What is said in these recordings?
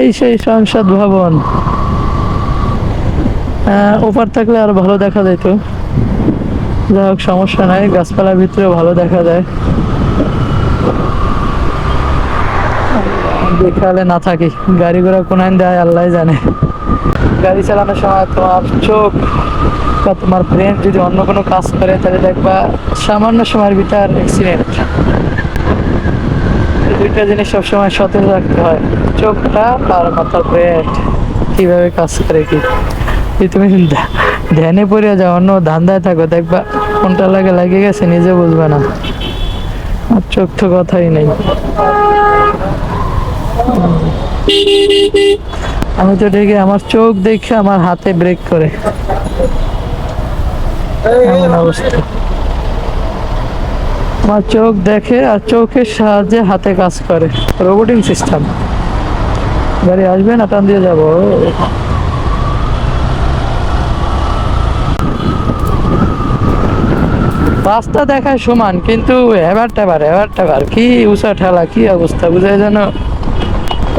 এই সেই সংসদ ভবন। ওপার থাকলে আর ভালো দেখা যেত। যাই হোক, সমস্যা নাই, গাছপালার ভিতরে ভালো দেখা যায়। দেখালে না থাকি। গাড়ি ঘোড়া কোনায় দেয় আল্লাহ জানে। গাড়ি চালানোর সময় তোমার চোখ বা তোমার ব্রেন যদি অন্য কোনো কাজ করে, তাহলে দেখবা সামান্য সময়ের ভিতর অ্যাক্সিডেন্ট দুইটা জিনিস সবসময় সতেজ রাখতে হয়। চোখটা আর ব্রেন কীভাবে কাজ করে কি? তুমি ধ্যানে পড়ে যাও, অন্য ধান্দায় থাকো, দেখবা কোনটা লাগে লাগে গেছে, নিজে বুঝবে না। আর চোখ তো কথাই নেই। আমি তো দেখি আমার চোখ দেখে আমার হাতে ব্রেক করে। আমার চোখ দেখে আর চোখের সাহায্যে হাতে কাজ করে। রোবোটিং সিস্টেম গাড়ি আসবে না, টান দিয়ে যাব। রাস্তা দেখায় সমান, কিন্তু এবার টেবার কি উষা ঠেলা, কি অবস্থা বুঝায় যেন।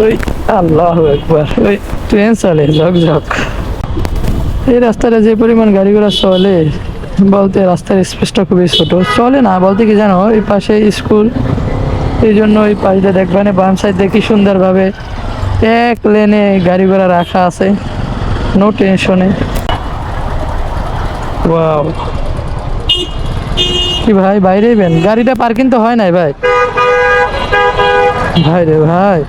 ওই আল্লাহ একবার, ওই ট্রেন চলে ঝকঝক এই রাস্তাটা যে পরিমাণ গাড়ি চলে, বলতে রাস্তার স্পেসটা খুবই ছোট। চলে না, বলতে কি জানো এই পাশে স্কুল। এই জন্য ওই পাশটা দেখবেন, বাম সাইড দেখি সুন্দরভাবে এক লেনে গাড়ি ঘোড়া রাখা আছে নো টেনশনে কি ভাই বাইরে বেন? গাড়িটা পার্কিং তো হয় নাই ভাই। ভাই রে ভাই।